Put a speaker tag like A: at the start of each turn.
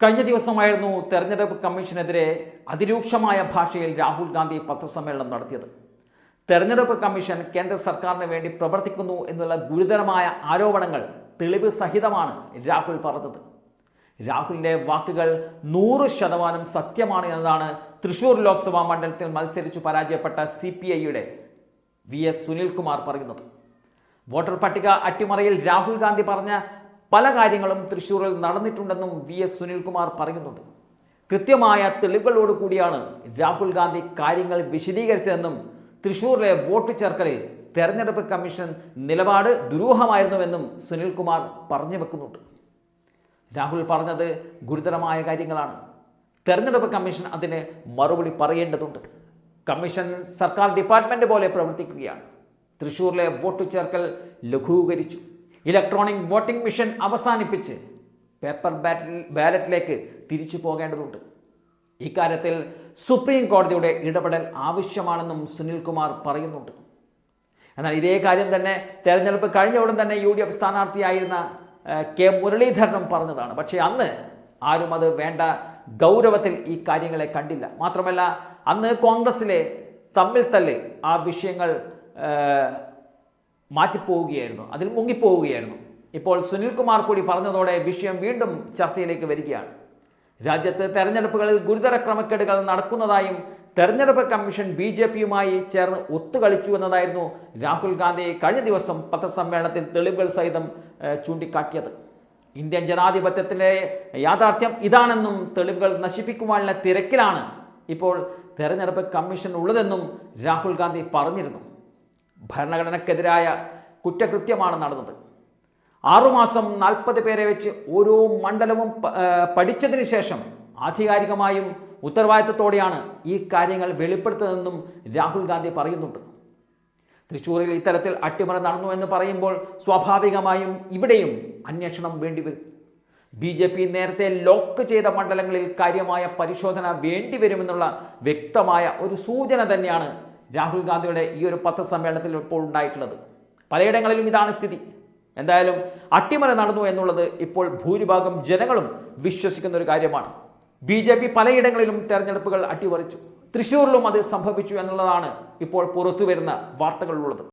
A: കഴിഞ്ഞ ദിവസമായിരുന്നു തെരഞ്ഞെടുപ്പ് കമ്മീഷനെതിരെ അതിരൂക്ഷമായ ഭാഷയിൽ രാഹുൽ ഗാന്ധി പത്രസമ്മേളനം നടത്തിയത്. തെരഞ്ഞെടുപ്പ് കമ്മീഷൻ കേന്ദ്ര സർക്കാരിന് വേണ്ടി പ്രവർത്തിക്കുന്നു എന്നുള്ള ഗുരുതരമായ ആരോപണങ്ങൾ തെളിവ് സഹിതമാണ് രാഹുൽ പറഞ്ഞത്. രാഹുലിന്റെ വാക്കുകൾ നൂറ് ശതമാനം സത്യമാണ് എന്നതാണ് തൃശൂർ ലോക്സഭാ മണ്ഡലത്തിൽ മത്സരിച്ചു പരാജയപ്പെട്ട സി പി ഐയുടെ വി എസ് സുനിൽകുമാർ പറയുന്നത്. വോട്ടർ പട്ടിക അട്ടിമറിയിൽ രാഹുൽ ഗാന്ധി പറഞ്ഞ പല കാര്യങ്ങളും തൃശ്ശൂരിൽ നടന്നിട്ടുണ്ടെന്നും വി എസ് സുനിൽകുമാർ പറയുന്നുണ്ട്. കൃത്യമായ തെളിവുകളോട് കൂടിയാണ് രാഹുൽ ഗാന്ധി കാര്യങ്ങൾ വിശദീകരിച്ചതെന്നും തൃശ്ശൂരിലെ വോട്ട് ചേർക്കലിൽ തെരഞ്ഞെടുപ്പ് കമ്മീഷൻ നിലപാട് ദുരൂഹമായിരുന്നുവെന്നും സുനിൽകുമാർ പറഞ്ഞു വെക്കുന്നുണ്ട്. രാഹുൽ പറഞ്ഞത് ഗുരുതരമായ കാര്യങ്ങളാണ്. തെരഞ്ഞെടുപ്പ് കമ്മീഷൻ അതിന് മറുപടി പറയേണ്ടതുണ്ട്. കമ്മീഷൻ സർക്കാർ ഡിപ്പാർട്ട്മെന്റ് പോലെ പ്രവർത്തിക്കുകയാണ്. തൃശ്ശൂരിലെ വോട്ട് ചേർക്കൽ ലഘൂകരിച്ചു. ഇലക്ട്രോണിക് വോട്ടിംഗ് മിഷൻ അവസാനിപ്പിച്ച് പേപ്പർ ബാറ്റിൽ ബാലറ്റിലേക്ക് തിരിച്ചു പോകേണ്ടതുണ്ട്. ഇക്കാര്യത്തിൽ സുപ്രീം കോടതിയുടെ ഇടപെടൽ ആവശ്യമാണെന്നും സുനിൽകുമാർ പറയുന്നുണ്ട്. എന്നാൽ ഇതേ കാര്യം തന്നെ തെരഞ്ഞെടുപ്പ് കഴിഞ്ഞ ഉടൻ തന്നെ യു ഡി എഫ് സ്ഥാനാർത്ഥിയായിരുന്ന കെ മുരളീധരനും പറഞ്ഞതാണ്. പക്ഷേ അന്ന് ആരും അത് വേണ്ട ഗൗരവത്തിൽ ഈ കാര്യങ്ങളെ കണ്ടില്ല. മാത്രമല്ല അന്ന് കോൺഗ്രസ്സിലെ തമ്മിൽ തല്ല് ആ വിഷയങ്ങൾ മാറ്റിപ്പോവുകയായിരുന്നു. അതിൽ മുങ്ങിപ്പോവുകയായിരുന്നു. ഇപ്പോൾ സുനിൽകുമാർ കൂടി പറഞ്ഞതോടെ വിഷയം വീണ്ടും ചർച്ചയിലേക്ക് വരികയാണ്. രാജ്യത്ത് തെരഞ്ഞെടുപ്പുകളിൽ ഗുരുതര ക്രമക്കേടുകൾ നടക്കുന്നതായും തെരഞ്ഞെടുപ്പ് കമ്മീഷൻ ബി ജെ പിയുമായി ചേർന്ന് ഒത്തുകളിച്ചു എന്നതായിരുന്നു രാഹുൽ ഗാന്ധി കഴിഞ്ഞ ദിവസം പത്രസമ്മേളനത്തിൽ തെളിവുകൾ സഹിതം ചൂണ്ടിക്കാട്ടിയത്. ഇന്ത്യൻ ജനാധിപത്യത്തിന്റെ യാഥാർത്ഥ്യം ഇതാണെന്നും തെളിവുകൾ നശിപ്പിക്കുവാനുള്ള തിരക്കിലാണ് ഇപ്പോൾ തെരഞ്ഞെടുപ്പ് കമ്മീഷൻ ഉള്ളതെന്നും രാഹുൽ ഗാന്ധി പറഞ്ഞിരുന്നു. ഭരണഘടനയ്ക്കെതിരായ കുറ്റകൃത്യമാണ് നടന്നത്. ആറുമാസം നാൽപ്പത് പേരെ വെച്ച് ഓരോ മണ്ഡലവും പഠിച്ചതിന് ശേഷം ആധികാരികമായും ഉത്തരവാദിത്തത്തോടെയാണ് ഈ കാര്യങ്ങൾ വെളിപ്പെടുത്തുന്നതെന്നും രാഹുൽ ഗാന്ധി പറയുന്നുണ്ട്. തൃശ്ശൂരിൽ ഇത്തരത്തിൽ അട്ടിമറി നടന്നു എന്ന് പറയുമ്പോൾ സ്വാഭാവികമായും ഇവിടെയും അന്വേഷണം വേണ്ടിവരും ബി ജെ പി നേരത്തെ ലോക്ക് ചെയ്ത മണ്ഡലങ്ങളിൽ കാര്യമായ പരിശോധന വേണ്ടിവരുമെന്നുള്ള വ്യക്തമായ ഒരു സൂചന തന്നെയാണ് രാഹുൽ ഗാന്ധിയുടെ ഈ ഒരു പത്രസമ്മേളനത്തിൽ ഇപ്പോൾ ഉണ്ടായിട്ടുള്ളത്. പലയിടങ്ങളിലും ഇതാണ് സ്ഥിതി. എന്തായാലും അട്ടിമറി നടന്നു എന്നുള്ളത് ഇപ്പോൾ ഭൂരിഭാഗം ജനങ്ങളും വിശ്വസിക്കുന്ന ഒരു കാര്യമാണ്. ബി ജെ പി പലയിടങ്ങളിലും തെരഞ്ഞെടുപ്പുകൾ അട്ടിമറിച്ചു. തൃശ്ശൂരിലും അത് സംഭവിച്ചു എന്നുള്ളതാണ് ഇപ്പോൾ പുറത്തുവരുന്ന വാർത്തകളുള്ളത്.